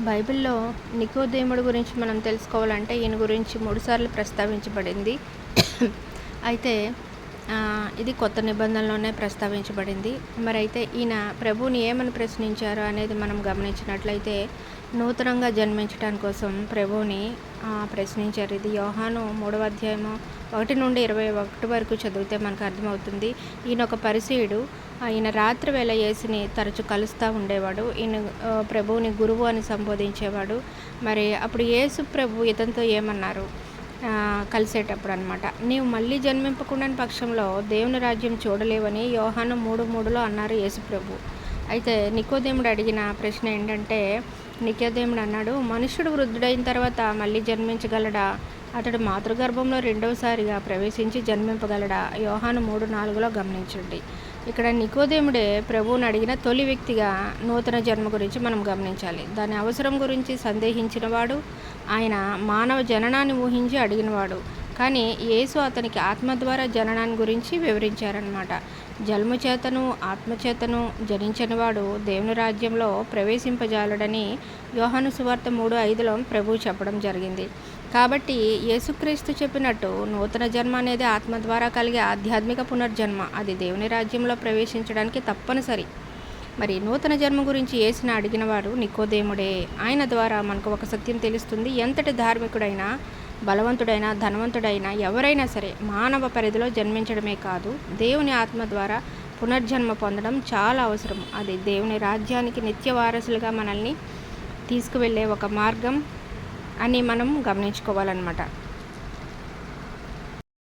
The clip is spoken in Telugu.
బైబిల్లో నికోదేముడు గురించి మనం తెలుసుకోవాలంటే ఈయన గురించి మూడుసార్లు ప్రస్తావించబడింది. అయితే ఇది కొత్త నిబంధనలోనే ప్రస్తావించబడింది. మరి అయితే ఈయన ప్రభువుని ఏమని ప్రశ్నించారు అనేది మనం గమనించినట్లయితే నూతనంగా జన్మించడం కోసం ప్రభువుని ప్రశ్నించారు. ఇది యోహాను మూడవ అధ్యాయము ఒకటి నుండి ఇరవై ఒకటి వరకు చదివితే మనకు అర్థమవుతుంది. ఈయన ఒక పరిచయుడు. ఈయన రాత్రి వేళ యేసుని తరచు కలుస్తూ ఉండేవాడు. ఈయన ప్రభువుని గురువు అని సంబోధించేవాడు. మరి అప్పుడు యేసు ప్రభు ఇతనితో ఏమన్నారు? కలిసేటప్పుడు అనమాట నీవు మళ్ళీ జన్మింపకుండా పక్షంలో దేవుని రాజ్యం చూడలేవని యోహాను మూడు మూడులో అన్నారు యేసుప్రభు. అయితే నికోదేముడు అడిగిన ప్రశ్న ఏంటంటే నికోదేముడు అన్నాడు మనుషుడు వృద్ధుడైన తర్వాత మళ్ళీ జన్మించగలడా? అతడు మాతృగర్భంలో రెండవసారిగా ప్రవేశించి జన్మింపగలడా? యోహాను మూడు నాలుగులో గమనించండి. ఇక్కడ నికోదేముడే ప్రభువుని అడిగిన తొలి వ్యక్తిగా నూతన జన్మ గురించి మనం గమనించాలి. దాని అవసరం గురించి సందేహించినవాడు ఆయన మానవ జననాన్ని ఊహించి అడిగినవాడు. కానీ యేసు అతనికి ఆత్మ ద్వారా జననాన్ని గురించి వివరించారనమాట జన్మచేతను ఆత్మచేతను జనించినవాడు దేవుని రాజ్యంలో ప్రవేశింపజాలడని యోహాను సువార్త మూడు ఐదులో ప్రభువు చెప్పడం జరిగింది. కాబట్టి యేసుక్రీస్తు చెప్పినట్టు నూతన జన్మ అనేది ఆత్మ ద్వారా కలిగే ఆధ్యాత్మిక పునర్జన్మ. అది దేవుని రాజ్యంలో ప్రవేశించడానికి తప్పనిసరి. మరి నూతన జన్మ గురించి యేసిన అడిగినవాడు నికోదేముడే. ఆయన ద్వారా మనకు ఒక సత్యం తెలుస్తుంది. ఎంతటి ధార్మికుడైనా బలవంతుడైనా ధనవంతుడైనా ఎవరైనా సరే మానవ పరిధిలో జన్మించడమే కాదు దేవుని ఆత్మ ద్వారా పునర్జన్మ పొందడం చాలా అవసరం. అది దేవుని రాజ్యానికి నిత్య వారసులుగా మనల్ని తీసుకువెళ్ళే ఒక మార్గం. అని మనం గమనించుకోవాలన్నమాట.